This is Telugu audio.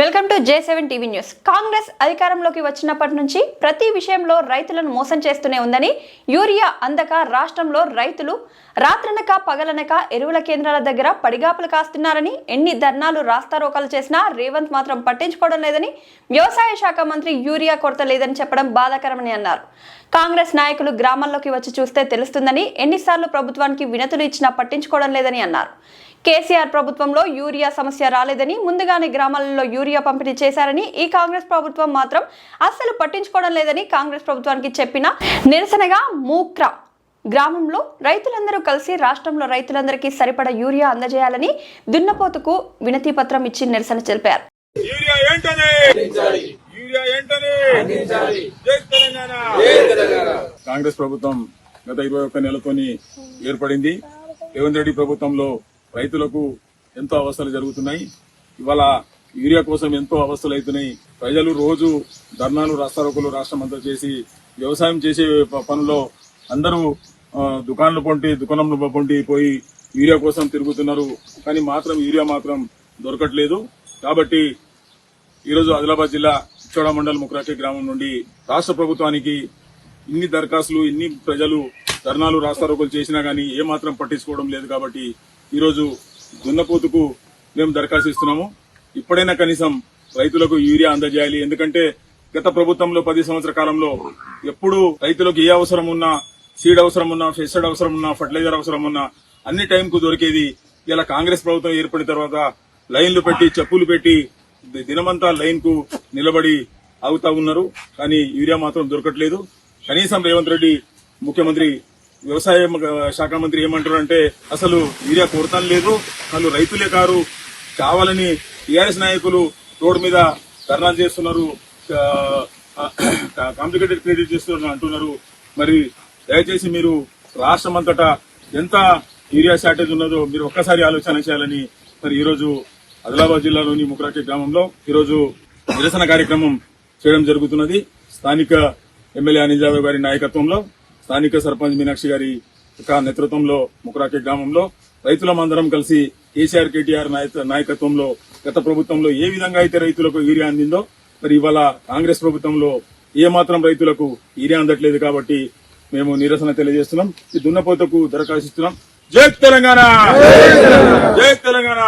Welcome to J seven TV news. Congress అధికారంలోకి వచ్చినప్పటి నుంచి ప్రతి విషయంలో రైతులను మోసం చేస్తూనే ఉందని యూరియా అందక రాష్ట్రంలో రైతులు రాత్రనక పగలనక ఎరువుల కేంద్రాల దగ్గర పడిగాపులు కాస్తున్నారని ఎన్ని ధర్నాలు రాస్తారోకాలు చేసినా రేవంత్ మాత్రం పట్టించుకోవడం లేదని వ్యవసాయ శాఖ మంత్రి యూరియా కొరత లేదని చెప్పడం బాధాకరమని అన్నారు. కాంగ్రెస్ నాయకులు గ్రామాల్లోకి వచ్చి చూస్తే తెలుస్తుందని ఎన్నిసార్లు ప్రభుత్వానికి వినతులు ఇచ్చినా పట్టించుకోవడం లేదని అన్నారు. కేసీఆర్ ప్రభుత్వంలో యూరియా సమస్య రాలేదని ముందుగానే గ్రామాలలో యూరియా పంపిణీ చేశారని ఈ కాంగ్రెస్ ప్రభుత్వం మాత్రం అస్సలు పట్టించుకోవడం లేదని కాంగ్రెస్ ప్రభుత్వానికి చెప్పిన నిరసనగా మూక్రా గ్రామంలో రైతులందరూ కలిసి రాష్ట్రంలో రైతులందరికీ సరిపడ యూరియా అందజేయాలని దున్నపోతుకు వినతి పత్రం ఇచ్చి నిరసన తెలిపారు. యూరియా ఏంటనే? యూరియా ఏంటనే? జై తెలంగాణ. కాంగ్రెస్ ప్రభుత్వం గత ఇరవై ఒక్క నెలతోని ఏర్పడింది. రేవంత్ రెడ్డి ప్రభుత్వంలో రైతులకు ఎంతో అవస్థలు జరుగుతున్నాయి. ఇవాళ యూరియా కోసం ఎంతో అవస్థలు అవుతున్నాయి. ప్రజలు రోజు ధర్నాలు రాస్తారోకులు రాష్ట్రం అంతా చేసి వ్యవసాయం చేసే ప- పనుల్లో అందరూ దుకాణాలు పొంటి దుకాణంలో పొంటి పోయి యూరియా కోసం తిరుగుతున్నారు. కానీ మాత్రం యూరియా మాత్రం దొరకట్లేదు. కాబట్టి ఈరోజు ఆదిలాబాద్ జిల్లా ఇచ్చోడ మండల్ ముక్రాకే గ్రామం నుండి రాష్ట్ర ప్రభుత్వానికి ఇన్ని దరఖాస్తులు ఇన్ని ప్రజలు ధర్నాలు రాస్తారోకులు చేసినా కానీ ఏమాత్రం పట్టించుకోవడం లేదు కాబట్టి ఈరోజు దున్నపోతుకు మేము దరఖాస్తు ఇస్తున్నాము. ఇప్పుడైనా కనీసం రైతులకు యూరియా అందజేయాలి. ఎందుకంటే గత ప్రభుత్వంలో పది సంవత్సర కాలంలో ఎప్పుడు రైతులకు ఏ అవసరం ఉన్నా సీడ్ అవసరం ఉన్నా ఫెస్టెడ్ అవసరం ఉన్నా ఫర్టిలైజర్ అవసరం ఉన్నా అన్ని టైంకు దొరికేది ఇలా కాంగ్రెస్ ప్రభుత్వం ఏర్పడిన తర్వాత లైన్లు పెట్టి చెప్పులు పెట్టి దినమంతా లైన్కు నిలబడి ఆగుతా ఉన్నారు. కానీ యూరియా మాత్రం దొరకట్లేదు. కనీసం రేవంత్ రెడ్డి ముఖ్యమంత్రి వ్యవసాయ శాఖ మంత్రి ఏమంటారు అంటే అసలు యూరియా కొరత లేదు వాళ్ళు రైతులే కారు కావాలని టీఆర్ఎస్ నాయకులు రోడ్డు మీద ధర్నాలు చేస్తున్నారు కాంప్లికేటెడ్ క్రెడిట్ చేస్తున్నారు అంటున్నారు. మరి దయచేసి మీరు రాష్ట్రం అంతటా ఎంత యూరియా షార్టేజ్ ఉన్నదో మీరు ఒక్కసారి ఆలోచన చేయాలని మరి ఈరోజు ఆదిలాబాద్ జిల్లాలోని ముకరాకి గ్రామంలో ఈరోజు నిరసన కార్యక్రమం చేయడం జరుగుతున్నది. స్థానిక ఎమ్మెల్యే అనిల్ జాదవ్ గారి నాయకత్వంలో స్థానిక సర్పంచ్ మీనాక్షి గారి యొక్క నేతృత్వంలో ముక్రాకి గ్రామంలో రైతులమందరం కలిసి కేసీఆర్ కేటీఆర్ నాయకత్వంలో గత ప్రభుత్వంలో ఏ విధంగా అయితే రైతులకు యూరియా అందిందో మరి ఇవాళ కాంగ్రెస్ ప్రభుత్వంలో ఏ మాత్రం రైతులకు యూరియా అందట్లేదు కాబట్టి మేము నిరసన తెలియజేస్తున్నాం. ఈ దున్నపోతకు దరఖాస్తు ఇస్తున్నాం. జై తెలంగాణ! జై తెలంగాణ!